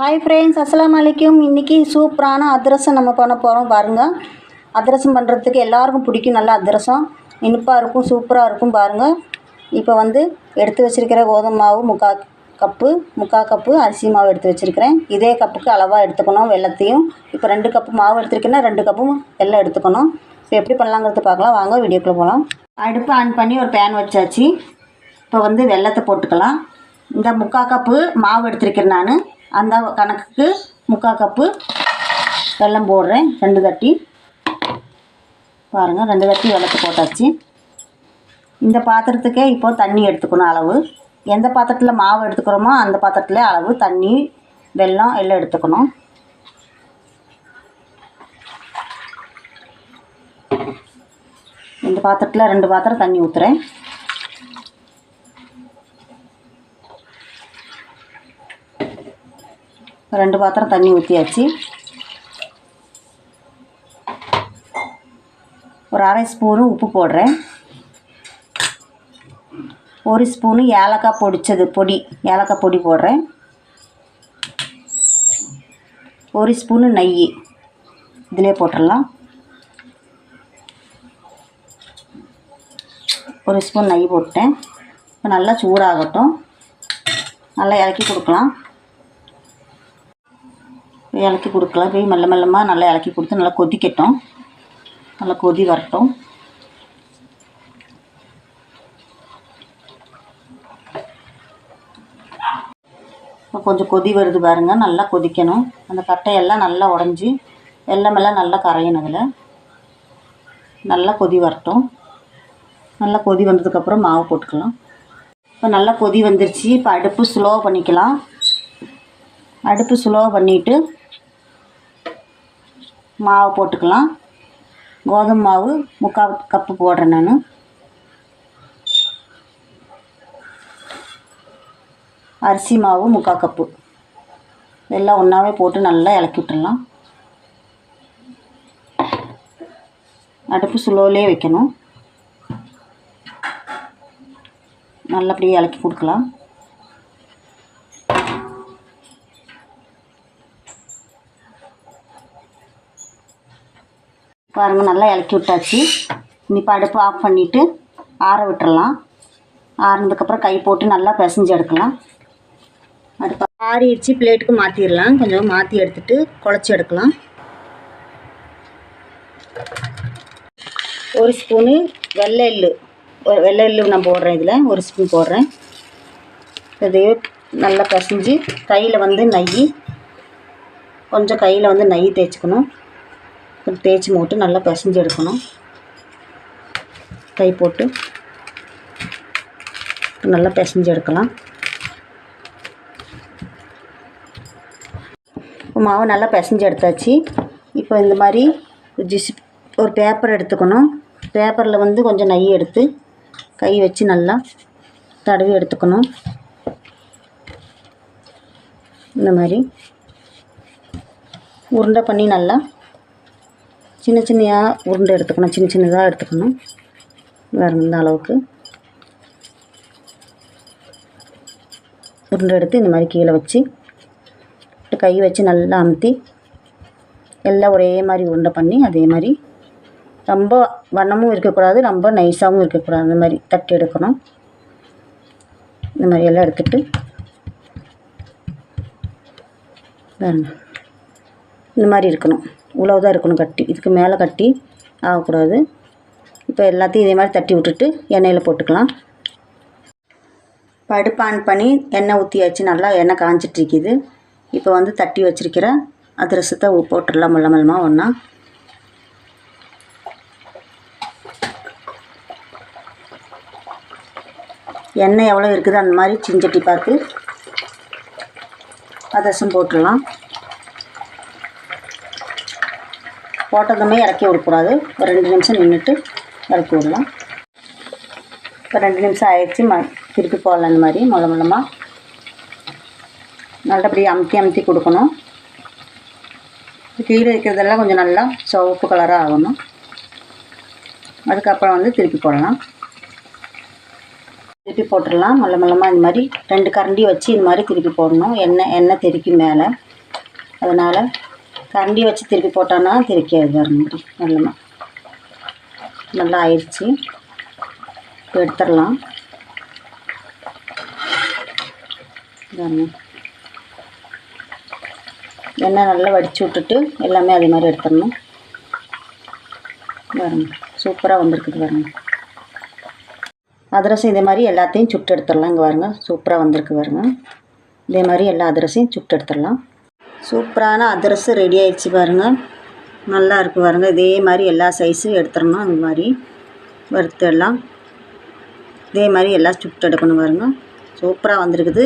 Hi friends அஸ்லாம் அலைக்கும். இன்றைக்கி சூப்பரான அதிரசம் நம்ம பண்ண போகிறோம் பாருங்கள் அதிரசம் பண்ணுறதுக்கு எல்லாருக்கும் பிடிக்கும். நல்லா அதிரசம். இனிப்பாக இருக்கும் சூப்பராக இருக்கும் பாருங்கள் இப்போ வந்து எடுத்து வச்சுருக்கிற கோதுமை மாவு முக்கா கப்பு முக்கால் கப்பு அரிசி மாவு எடுத்து வச்சுருக்கிறேன். இதே கப்புக்கு அளவாக எடுத்துக்கணும் வெல்லத்தையும் இப்போ ரெண்டு கப்பு மாவு எடுத்துருக்கேன்னா ரெண்டு கப்பும் வெள்ளம் எடுத்துக்கணும். இப்போ எப்படி பண்ணலாங்கிறது பார்க்கலாம். வாங்க வீடியோக்குள்ளே போகலாம் அடுப்பு ஆன் பண்ணி ஒரு பேன் வச்சாச்சு. இப்போ வந்து வெல்லத்தை போட்டுக்கலாம். இந்த முக்கால் கப்பு மாவு எடுத்துருக்கிறேன் நான். அந்த கணக்குக்கு முக்கால் கப்பு வெல்லம் போடுறேன். ரெண்டு தட்டி. பாருங்கள் ரெண்டு தட்டி வெல்லத்தை போட்டாச்சு. இந்த பாத்திரத்துக்கே இப்போது தண்ணி எடுத்துக்கணும் அளவு. எந்த பாத்திரத்தில் மாவு எடுத்துக்கிறோமோ அந்த பாத்திரத்தில் அளவு தண்ணி வெல்லம் எல்லாம் எடுத்துக்கணும். இந்த பாத்திரத்தில் ரெண்டு பாத்திரம் தண்ணி ஊற்றுறேன் ரெண்டு பாத்திரம் தண்ணி ஊற்றியாச்சு ஒரு அரை ஸ்பூனு உப்பு போடுறேன். ஒரு ஸ்பூனு ஏலக்காய் பொடித்தது பொடி ஏலக்காய் பொடி போடுறேன். ஒரு ஸ்பூனு நெய் இதிலே போட்டுடலாம். ஒரு ஸ்பூன் நெய் போட்டேன் இப்போ நல்லா சூடாகட்டும். நல்லா இறக்கி கொடுக்கலாம். இலக்கி கொடுக்கலாம் போய் மெல்ல மெல்லமாக நல்லா இலக்கி கொடுத்து நல்லா கொதிக்கட்டும். நல்லா கொதி வரட்டும். இப்போ கொஞ்சம் கொதி வருது பாருங்கள் நல்லா கொதிக்கணும். அந்த கட்டையெல்லாம் நல்லா உடஞ்சி எல்லாமெல்லாம் நல்லா கரையணும் அதில். நல்லா கொதி வரட்டும். நல்லா கொதி வந்ததுக்கப்புறம் மாவு போட்டுக்கலாம். இப்போ நல்லா கொதி வந்துருச்சு. இப்போ அடுப்பு ஸ்லோ பண்ணிக்கலாம். அடுப்பு ஸ்லோ பண்ணிவிட்டு மாவு போட்டுக்கலாம். கோதுமை மாவு முக்கால் கப்பு போடுறேன் நான். அரிசி மாவு முக்கால் கப்பு. எல்லாம் ஒன்றாவே போட்டு நல்லா இலக்கி விட்டுடலாம் அடுப்பு ஸ்லோலே வைக்கணும். நல்லபடியாக இலக்கி கொடுக்கலாம். பாருங்கள் நல்லா இலக்கி விட்டாச்சு. இப்போ அடுப்பு ஆஃப் பண்ணிவிட்டு ஆற விட்டுறலாம். ஆறினதுக்கப்புறம் கை போட்டு நல்லா பிசைஞ்சு எடுக்கலாம். அடுப்பு ஆறிடுச்சு பிளேட்டுக்கு மாற்றிடலாம் கொஞ்சம் மாற்றி எடுத்துட்டு குழச்சி எடுக்கலாம். ஒரு ஸ்பூனு வெள்ளை எள்ளு. ஒரு வெள்ளை எள்ளு நான் போடுறேன் இதில். ஒரு ஸ்பூன் போடுறேன். இதையே நல்லா பிசைஞ்சு கையில் வந்து நெய் கொஞ்சம் கையில் வந்து நெய் தேய்ச்சிக்கணும். தேய்ச்சி போட்டு நல்லா பிசைஞ்சு எடுக்கணும். கை போட்டு நல்லா பிசைஞ்சு எடுக்கலாம். இப்போ மாவு நல்லா பிசைஞ்சு எடுத்தாச்சு. இப்போ இந்த மாதிரி ஜிசி ஒரு பேப்பர் எடுத்துக்கணும். பேப்பரில் வந்து கொஞ்சம் நெய் எடுத்து கை வச்சு நல்லா தடவி எடுத்துக்கணும். இந்த மாதிரி. உருண்டை பண்ணி நல்லா சின்ன சின்னையாக உருண்டை எடுத்துக்கணும் சின்ன சின்னதாக எடுத்துக்கணும். வேறு இந்த அளவுக்கு? உருண்டை எடுத்து இந்த மாதிரி கீழே வச்சு கை வச்சு நல்லா அமுத்தி எல்லாம் ஒரே மாதிரி உருண்டை பண்ணி அதே மாதிரி ரொம்ப வண்ணமும் இருக்கக்கூடாது ரொம்ப நைஸாகவும் இருக்கக்கூடாது. அந்த மாதிரி தட்டி எடுக்கணும். இந்த மாதிரி எல்லாம் எடுத்துகிட்டு பாருங்க இந்த மாதிரி இருக்கணும். இவ்வளோ தான் இருக்கணும் கட்டி. இதுக்கு மேலே கட்டி ஆகக்கூடாது. இப்போ எல்லாத்தையும் இதே மாதிரி தட்டி விட்டுட்டு எண்ணெயில் போட்டுக்கலாம். படுப்பு ஆன் பண்ணி எண்ணெய் ஊற்றியாச்சு நல்லா எண்ணெய் காஞ்சிட்ருக்குது இப்போ வந்து தட்டி வச்சுருக்கிற அதிரசத்தை போட்டுடலாம். மெல்ல மெல்லமாக ஒன்றா எண்ணெய் எவ்வளோ இருக்குது அந்த மாதிரி சிஞ்சட்டி பார்த்து அதிரசம் போட்டுடலாம். போட்டதுமே இறக்கி விடக்கூடாது. ஒரு ரெண்டு நிமிஷம் நின்றுட்டு இறக்கி விடலாம். இப்போ ரெண்டு நிமிஷம் ஆயிடுச்சு. ம திருப்பி போடலாம் இந்த மாதிரி. முள மொல்லமாக நல்லபடியாக அமுத்தி அமுத்தி கொடுக்கணும். கீழே இருக்கிறதெல்லாம் கொஞ்சம் நல்லா சிவப்பு கலராக ஆகணும். அதுக்கப்புறம் வந்து திருப்பி போடலாம். திருப்பி போட்டுடலாம். மல்ல மல்லமாக இந்த மாதிரி ரெண்டு கரண்டி வச்சு இந்த மாதிரி திருப்பி போடணும். எண்ணெய் எண்ணெய் தெறிக்கும் மேலே. அதனால் கரண்டி வச்சு திருப்பி போட்டோன்னா திருக்கியாது பாருங்க இப்படி நல்லா ஆயிடுச்சு. இப்போ எடுத்துடலாம். பாருங்க எண்ணெய் நல்லா வடித்து விட்டுட்டு எல்லாமே அதே மாதிரி எடுத்துடணும். பாருங்க சூப்பராக வந்திருக்குது பாருங்க. அதிரசம் இதே மாதிரி எல்லாத்தையும் சுட்டு எடுத்துடலாம். இங்கே பாருங்க சூப்பராக வந்திருக்கு பாருங்க. இதே மாதிரி எல்லா அதிரசையும் சுட்டு எடுத்துடலாம். சூப்பரான அதிரசம் ரெடி ஆயிடுச்சு பாருங்க. நல்லா இருக்குது பாருங்க. இதே மாதிரி எல்லா சைஸும் எடுத்துடணும். இந்த மாதிரி வறுத்துடலாம். இதே மாதிரி எல்லாம் சுட்டு எடுக்கணும் பாருங்க. சூப்பராக வந்திருக்குது.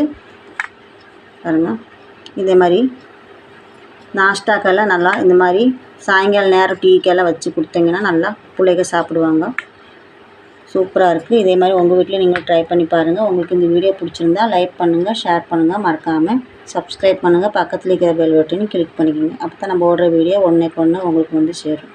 பாருங்க. இதே மாதிரி நாஷ்டாக்கெல்லாம் நல்லா இந்த மாதிரி சாயங்கால நேரம் டீக்கெல்லாம் வச்சு கொடுத்தீங்கன்னா நல்லா பிள்ளைங்க சாப்பிடுவாங்க. சூப்பராக இருக்குது இதே மாதிரி உங்கள் வீட்டில் நீங்கள் ட்ரை பண்ணி பாருங்கள் உங்களுக்கு இந்த வீடியோ பிடிச்சிருந்தா லைக் பண்ணுங்கள் ஷேர் பண்ணுங்கள் மறக்காமல் சப்ஸ்கிரைப் பண்ணுங்கள் பக்கத்தில் இருக்கிற பெல் பட்டனையும் கிளிக் பண்ணிக்கோங்க. அப்போ தான் நம்ம ஓடுற வீடியோ ஒன்றைக்கு ஒன்று உங்களுக்கு வந்து சேரும்.